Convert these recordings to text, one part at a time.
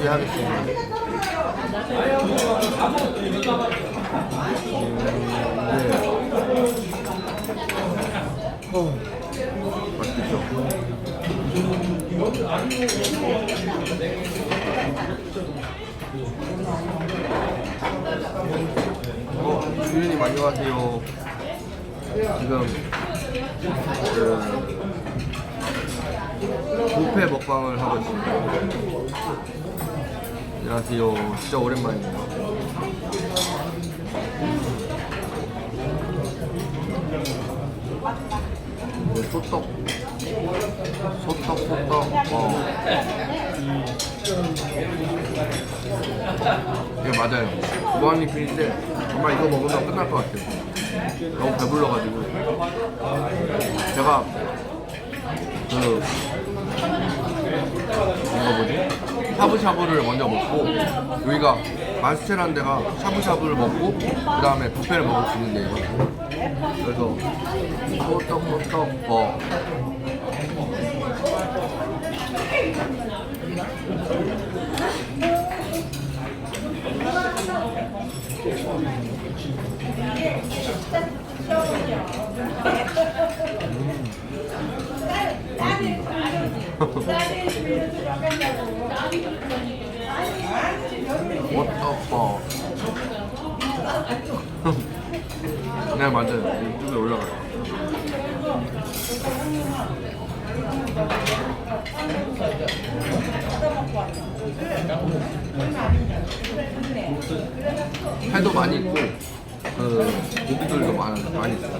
준비하겠습니다. 네. 어, 맛있겠죠? 어, 주인님 안녕하세요. 지금 그 뷔페 먹방을 하고 있습니다. 안녕하세요. 진짜 오랜만이에요. 네, 소떡, 소떡, 소떡. 어. 이게 맞아요. 무한리필인데 정말 이거 먹으면 끝날 것 같아요. 너무 배불러가지고 제가 그 뭔가 뭐지? 샤브샤브를 먼저 먹고 여기가 마스테라는 데가 샤브샤브를 먹고 그 다음에 뷔페를 먹을 수 있는 데예요. 그래서 호떡 호떡 뭐. 호떡 네 맞아요. 유튜브에 올라가요. 회도 많이 있고 그 고기들도 많아 많이 있어 요.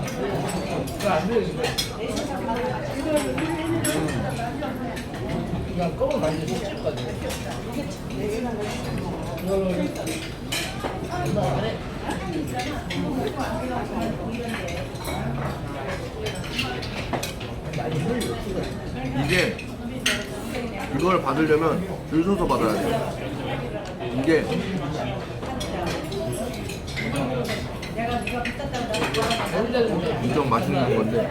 이게 이걸 받으려면 줄 서서 받아야 돼요. 이게 엄청 맛있는 건데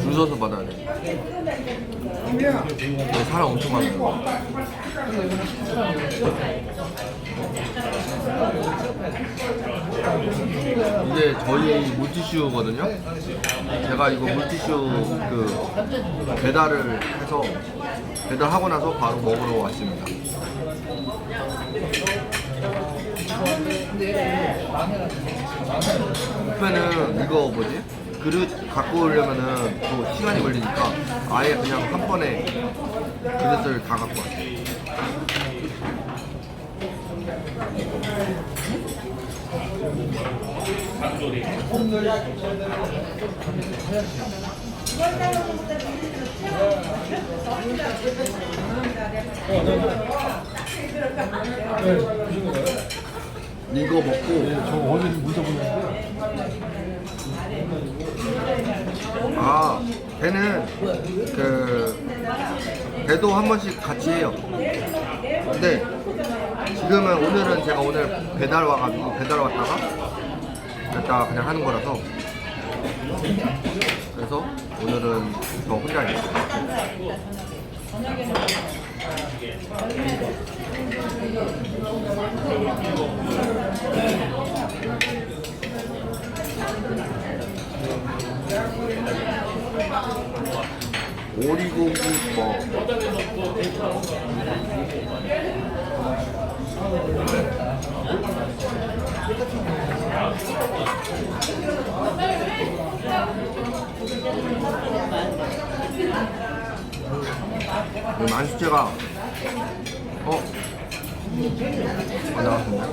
줄 서서 받아야 돼. 네, 사람 엄청 많아요. 이게 저희 물티슈거든요. 제가 이거 물티슈 그 배달을 해서 배달하고 나서 바로 먹으러 왔습니다. 뷔페는 이거 뭐지? 그릇 갖고 오려면은 또 시간이 걸리니까 아예 그냥 한 번에 그릇을 다 갖고 왔어요. 이거 먹고 저 어제 문자 보냈는데 아 배는 그 배도 한 번씩 같이 해요. 근데 지금은 오늘은 제가 오늘 배달 와가지고 배달 왔다가 갔다 그냥 하는 거라서 그래서 오늘은 저 혼자 있어요. 오리고기 뭐 이 만수체가 어? 아 나왔습니다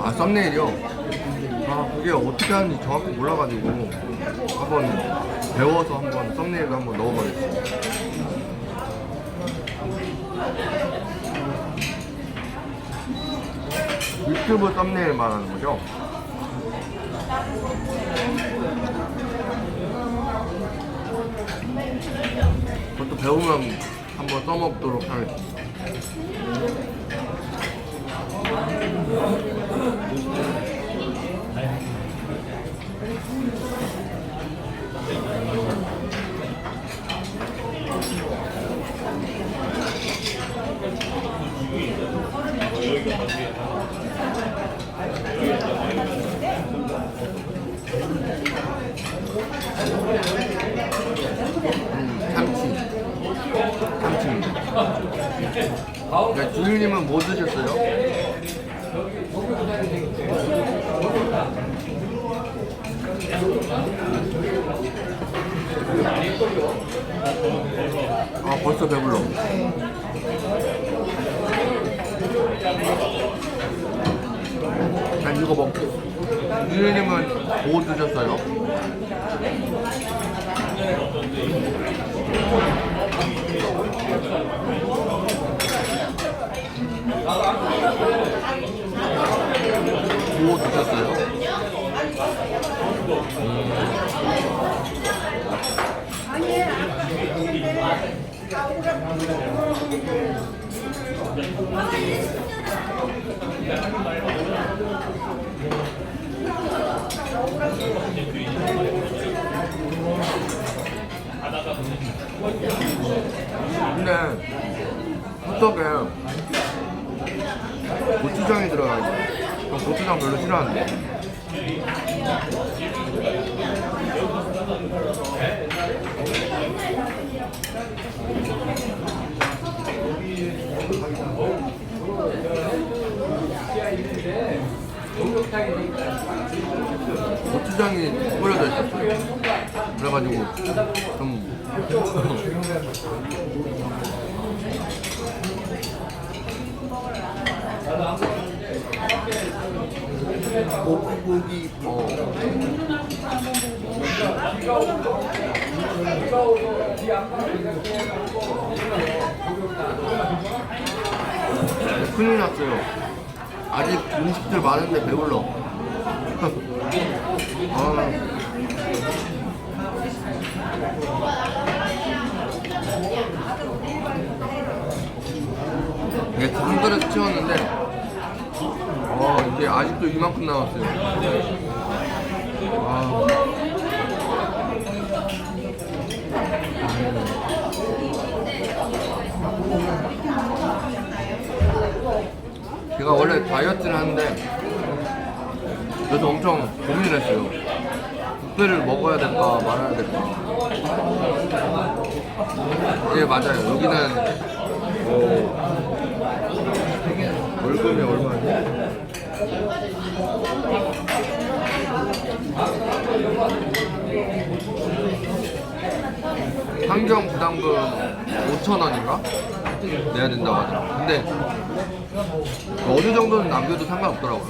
아 썸네일이요? 아 그게 어떻게 하는지 정확히 몰라가지고 한번 배워서 한번 썸네일도 한번 넣어보겠습니다 유튜브 썸네일 말하는 거죠? 그것도 배우면 한번 써먹도록 하겠습니다. 네, 참치. 참치입니다. 주인님은 뭐 드셨어요? 아, 벌써 배불러. 난 이거 먹게. 주일님은 뭐 드셨어요? 뭐 드셨어요? 근데 호떡에 고추장이 들어가 있네. 전 고추장 별로 싫어하는데. 고추장이 뿌려져 있었어요. 그래가지고 좀 고기 뭐 큰일 났어요. 아직 음식들 많은데 배불러. 아. 이게 한 그릇 채웠는데, 어, 이제 아직도 이만큼 남았어요. 아. 제가 원래 다이어트를 하는데 그래서 엄청 고민을 했어요. 뷔페를 먹어야 될까 말아야 될까. 예 맞아요. 여기는 어, 월급이 얼마지? 환경 부담금 5천 원인가 내야 된다고 하더라고. 근데 어느 정도는 남겨도 상관없더라고요.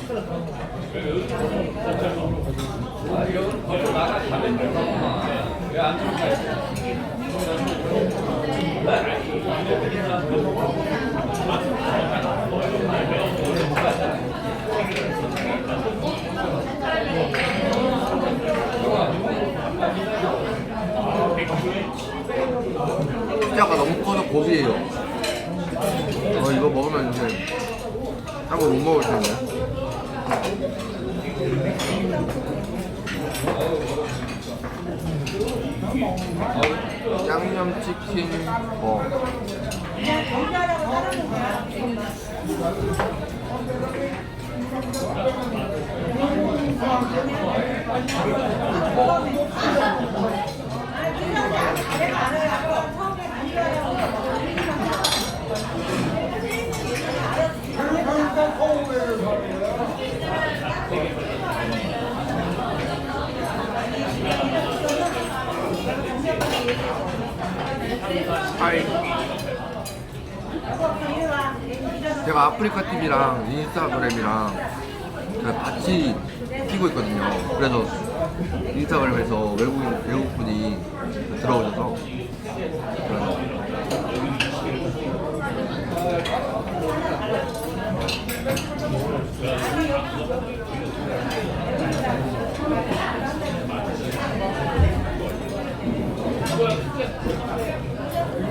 피자가 너무 커서 고비예요. 어 이거 먹으면 이제 딴거 못 먹을 텐데. 양념 치킨 뭐 하이 제가 아프리카 TV랑 인스타그램이랑 그 같이 키고 있거든요. 그래서 인스타그램에서 외국인 외국분이 들어오셔서 그래서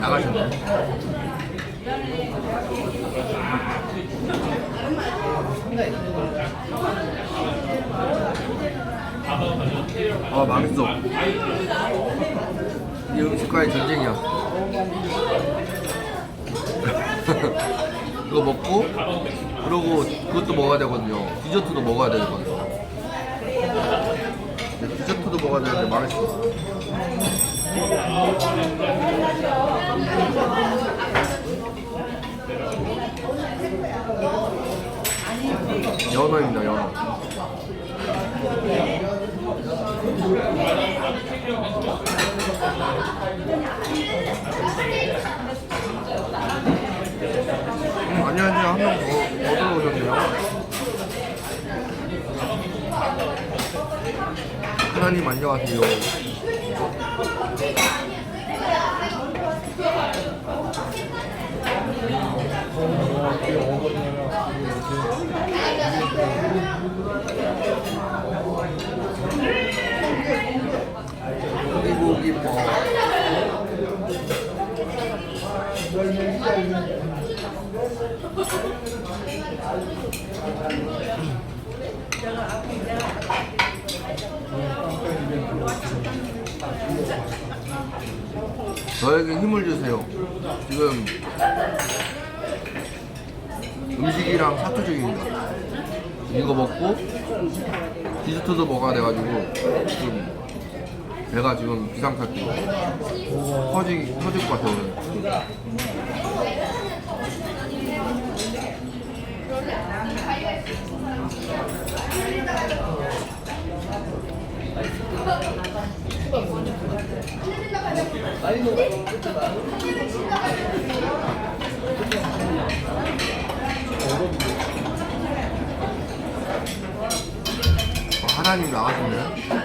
나가셨네. 아 망했어. 이 음식과의 전쟁이야. 그거 먹고 그러고 그것도 먹어야 되거든요. 디저트도 먹어야 되거든요. 근데 디저트도 먹어야 되는데 망했어. 연어입니다, 연어. 안녕하세요. 한명더 들어오셨네요. 하나님 안녕하세요. 그리고 이뭐 저에게 힘을 주세요. 지금 음식이랑 사투 중입니다. 이거 먹고 디저트도 먹어야 돼가지고 지금 배가 지금 비상사태로 터지 터질 것 같아요. 오늘. 하나님 나가시네.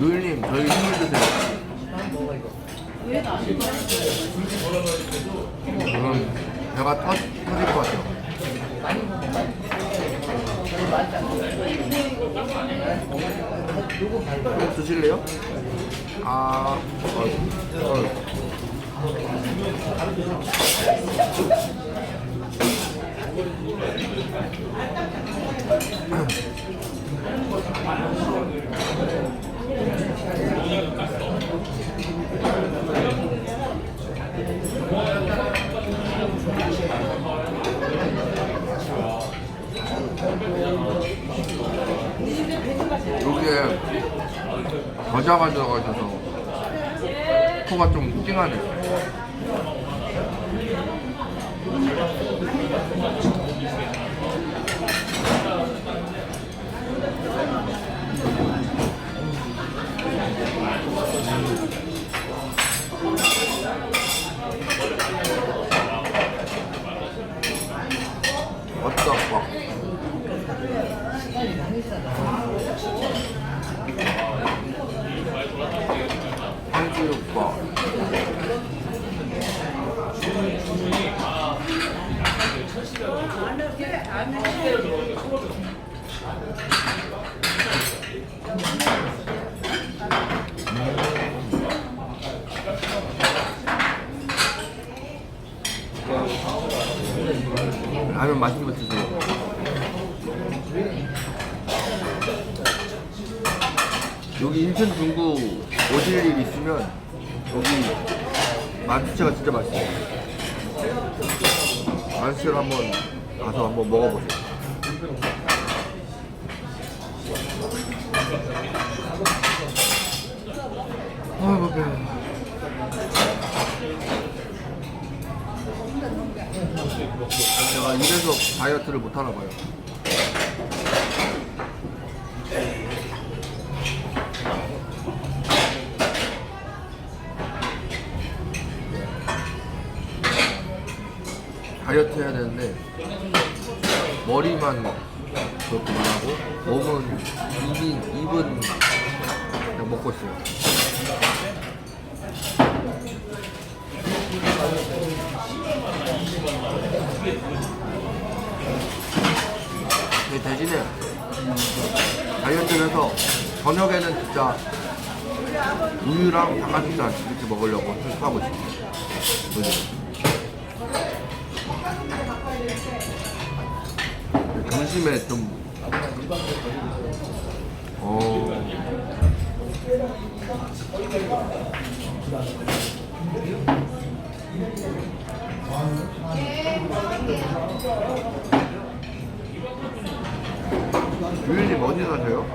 요일님 저희 힘을 주세요. 저는 배가 터, 터질 것 같아요. 꼭 드실래요? 아, 어, 어. 여기에 겨자가 들어가셔서 코가 좀 찡하네. 왔다, 와. 황지육밥. 라면 맛있는 거 드세요. 여기 인천 중구 오실 일 있으면 여기 만두채가 진짜 맛있어요. 만두채를 한번 가서 한번 먹어보세요. 아이고 배 제가 이래서 다이어트를 못 하나 봐요. 다이어트 해야 되는데 머리만 그렇게 말하고 몸은 입이 입은 그냥 먹고 있어요. 근데 대신에 다이어트를 해서 저녁에는 진짜 우유랑 닭가슴살 이렇게 먹으려고 있어요. 요즘. 점심에 좀 어. 유인님 어디 사세요?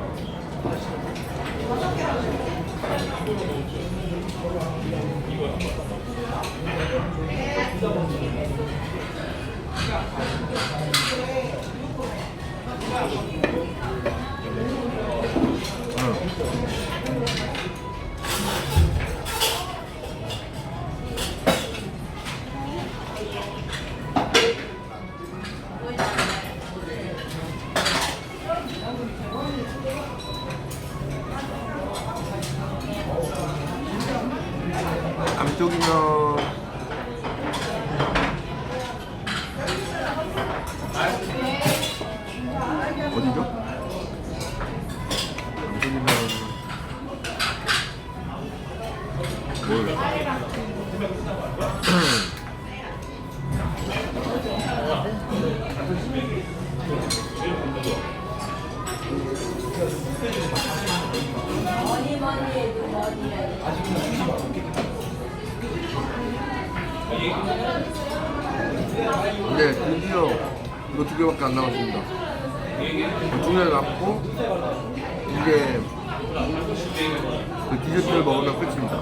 이거 두 개밖에 안 남았습니다. 두 개 남고 이제 그 디저트를 먹으면 끝입니다.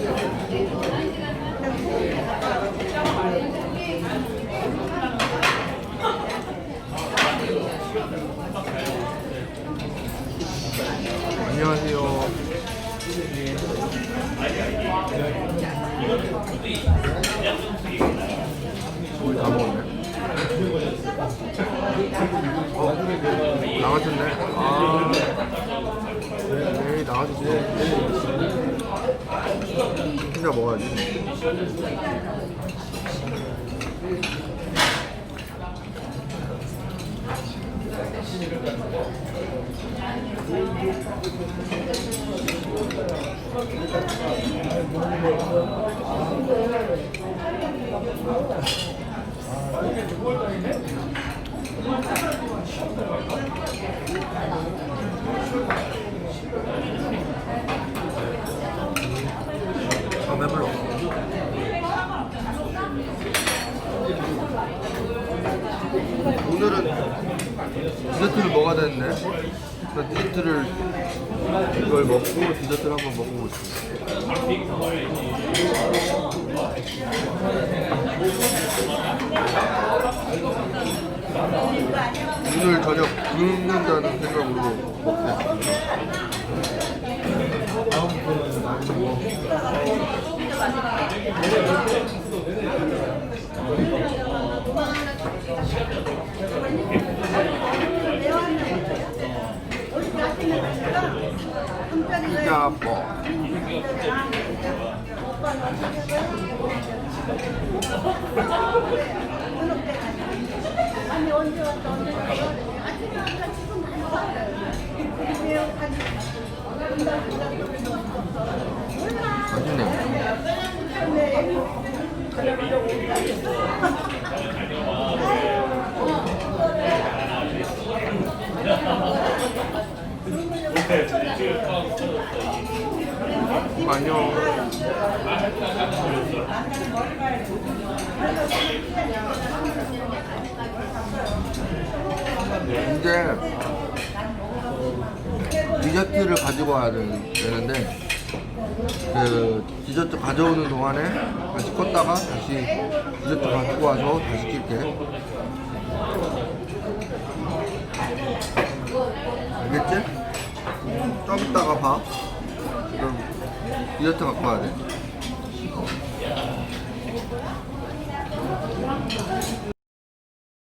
안녕하세요. 우리 다 먹었네. 어, 나가셨네. 아, 네, 나가주세요. 혼자 먹어야지. 아, はい。 안녕. 이제 디저트를 가지고 와야 되- 되는데 그 디저트 가져오는 동안에 같이 껐다가 다시 디저트 가지고 와서 다시 킬게 알겠지? 좀 이따가 봐 그럼 디저트 갖고 와야 돼.